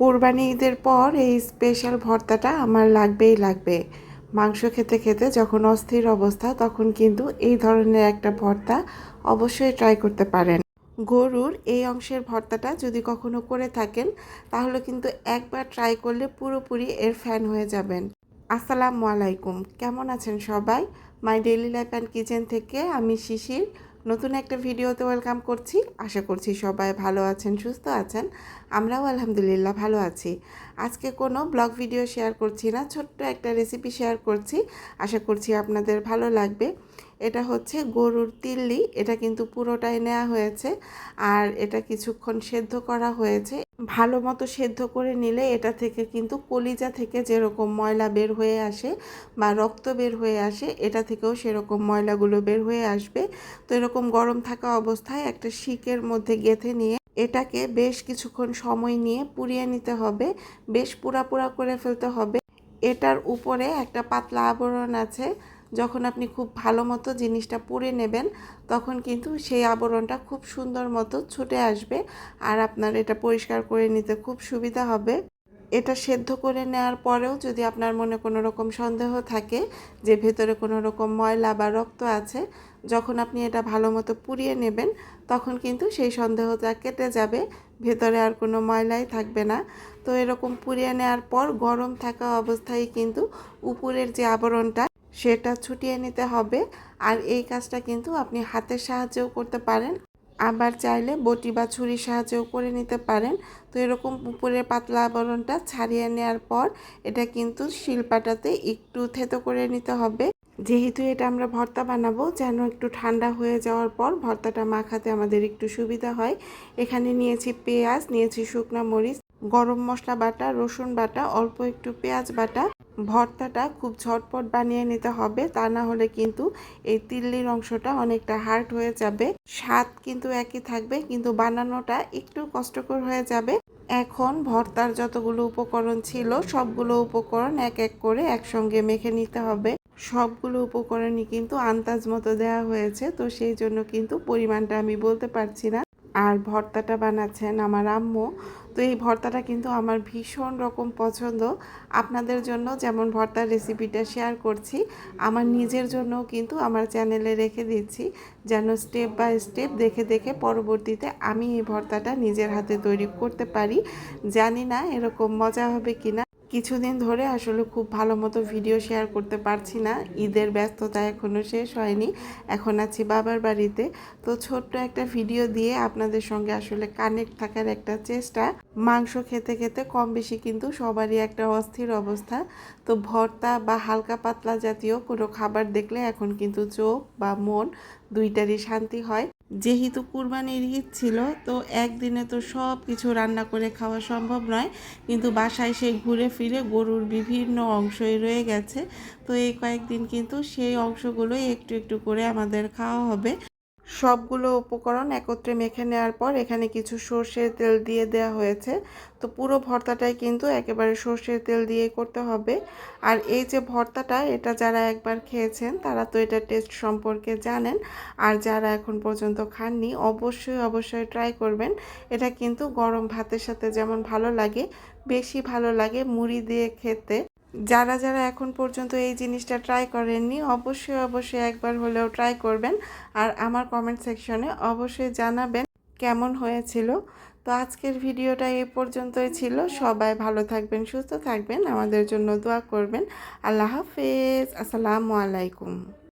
কোরবানি ঈদের পর এই স্পেশাল ভর্তাটা আমার লাগবেই লাগবে। মাংস খেতে খেতে যখন অস্থির অবস্থা, তখন কিন্তু এই ধরনের একটা ভর্তা অবশ্যই ট্রাই করতে পারেন। গরুর এই অংশের ভর্তাটা যদি কখনো করে থাকেন, তাহলে কিন্তু একবার ট্রাই করলে পুরোপুরি এর ফ্যান হয়ে যাবেন। আসসালামু আলাইকুম, কেমন আছেন সবাই? My daily life and kitchen থেকে আমি শিশির। নতুন একটা ভিডিওতে ওয়েলকাম করছি। আশা করছি সবাই ভালো আছেন, সুস্থ আছেন। আমরাও আলহামদুলিল্লাহ ভালো আছি। আজকে কোনো ব্লগ ভিডিও শেয়ার করছি না, ছোট্ট একটা রেসিপি শেয়ার করছি। আশা করছি আপনাদের ভালো লাগবে। এটা হচ্ছে গরুর তিল্লি, এটা কিন্তু পুরোটাই নেওয়া হয়েছে। আর এটা কিছুক্ষণ সেদ্ধ করা হয়েছে। ভালো মতো সেদ্ধ করে নিলে এটা থেকে কিন্তু কলিজা থেকে যেরকম ময়লা বের হয়ে আসে বা রক্ত বের হয়ে আসে, এটা থেকেও সেরকম ময়লাগুলো বের হয়ে আসবে। তো এরকম গরম থাকা অবস্থায় একটা শিকের মধ্যে গেঁথে নিয়ে এটাকে বেশ কিছুক্ষণ সময় নিয়ে পুড়িয়ে নিতে হবে, বেশ পুরা পুরা করে ফেলতে হবে। এটার উপরে একটা পাতলা আবরণ আছে যখন আপনি খুব ভালো মতো জিনিসটা পুড়ে নেবেন, তখন কিন্তু সেই আবরণটা খুব সুন্দর মতো ছুটে আসবে আর আপনার এটা পরিষ্কার করে নিতে খুব সুবিধা হবে। এটা সেদ্ধ করে নেওয়ার পরেও যদি আপনার মনে কোনো রকম সন্দেহ থাকে যে ভেতরে কোনো রকম ময়লা বা রক্ত আছে, যখন আপনি এটা ভালো মতো পুড়িয়ে নেবেন, তখন কিন্তু সেই সন্দেহটা কেটে যাবে, ভেতরে আর কোনো ময়লাই থাকবে না। তো এরকম পুড়িয়ে নেওয়ার পর গরম থাকা অবস্থায় কিন্তু উপরের যে আবরণটা সেটা ছুটিয়ে নিতে হবে। আর এই কাজটা কিন্তু আপনি হাতের সাহায্যেও করতে পারেন। আবার চাইলে বটি বা ছুরির সাহায্যেও করে নিতে পারেন। তো এরকম উপরের পাতলা আবরণটা ছাড়িয়ে নেওয়ার পর এটা কিন্তু শিলপাটাতে একটু থেতো করে নিতে হবে। যেহেতু এটা আমরা ভর্তা বানাবো, যেন একটু ঠান্ডা হয়ে যাওয়ার পর ভর্তাটা মাখাতে আমাদের একটু সুবিধা হয়। এখানে নিয়েছি পেঁয়াজ, নিয়েছি শুকনা মরিচ গরম মশলা বাটা, রসুন বাটা, অল্প একটু পেঁয়াজ বাটা, ভর্তাটা খুব ঝটপট বানিয়ে নিতে হবে। তা না হলে কিন্তু এই তিল্লির অংশটা অনেকটা হার্ড হয়ে যাবে। স্বাদ কিন্তু একই থাকবে, কিন্তু বানানোটা একটু কষ্টকর হয়ে যাবে। এখন ভর্তার যতগুলো উপকরণ ছিল, সবগুলো উপকরণ এক এক করে একসঙ্গে মেখে নিতে হবে। সবগুলো উপকরণই কিন্তু আন্দাজ মতো দেওয়া হয়েছে, তো সেই জন্য কিন্তু পরিমাণটা আমি বলতে পারছি না। আর ভর্তাটা বানাচ্ছেন আমার আম্মু। তো এই ভর্তাটা কিন্তু আমার ভীষণ রকম পছন্দ। আপনাদের জন্য যেমন ভর্তার রেসিপিটা শেয়ার করছি, আমার নিজের জন্যও কিন্তু আমার চ্যানেলে রেখে দিচ্ছি, যেন স্টেপ বাই স্টেপ দেখে দেখে পরবর্তীতে আমি এই ভর্তাটা নিজের হাতে তৈরি করতে পারি। জানি না এরকম মজা হবে কি না কিছুদিন ধরে আসলে খুব ভালো মতো ভিডিও শেয়ার করতে পারছি না। ঈদের ব্যস্ততা এখনও শেষ হয়নি। এখন আছি বাবার বাড়িতে। তো ছোট্ট একটা ভিডিও দিয়ে আপনাদের সঙ্গে আসলে কানেক্ট থাকার একটা চেষ্টা। মাংস খেতে খেতে কম বেশি কিন্তু সবারই একটা অস্থির অবস্থা। তো ভর্তা বা হালকা পাতলা জাতীয় কোনো খাবার দেখলে এখন কিন্তু চোখ বা মন দুইটারই শান্তি হয়। যেহেতু কুরবানির ঈদ ছিল, তো একদিনে তো সব কিছু রান্না করে খাওয়া সম্ভব নয়। কিন্তু বাসায় সেই ঘুরে ফিরে গরুর বিভিন্ন অংশই রয়ে গেছে। তো এই কয়েকদিন কিন্তু সেই অংশগুলোই একটু একটু করে আমাদের খাওয়া হবে। সবগুলো উপকরণ একত্রে মেখে নেওয়ার পর এখানে কিছু সর্ষের তেল দিয়ে দেওয়া হয়েছে। তো পুরো ভর্তাটাই কিন্তু একেবারে সর্ষের তেল দিয়ে করতে হবে। আর এই যে ভর্তাটা, এটা যারা একবার খেয়েছেন, তারা তো এটা টেস্ট সম্পর্কে জানেন। আর যারা এখন পর্যন্ত খাননি, অবশ্যই অবশ্যই ট্রাই করবেন। এটা কিন্তু গরম ভাতের সাথে যেমন ভালো লাগে, বেশি ভালো লাগে মুড়ি দিয়ে খেতে। যারা যারা এখন পর্যন্ত এই জিনিসটা ট্রাই করেননি, অবশ্যই অবশ্যই একবার হলেও ট্রাই করবেন। আর আমার কমেন্ট সেকশনে অবশ্যই জানাবেন কেমন হয়েছিল। তো আজকের ভিডিওটা এ পর্যন্তই ছিল। সবাই ভালো থাকবেন, সুস্থ থাকবেন। আমাদের জন্য দোয়া করবেন। আল্লাহ হাফেজ। আসসালামু আলাইকুম।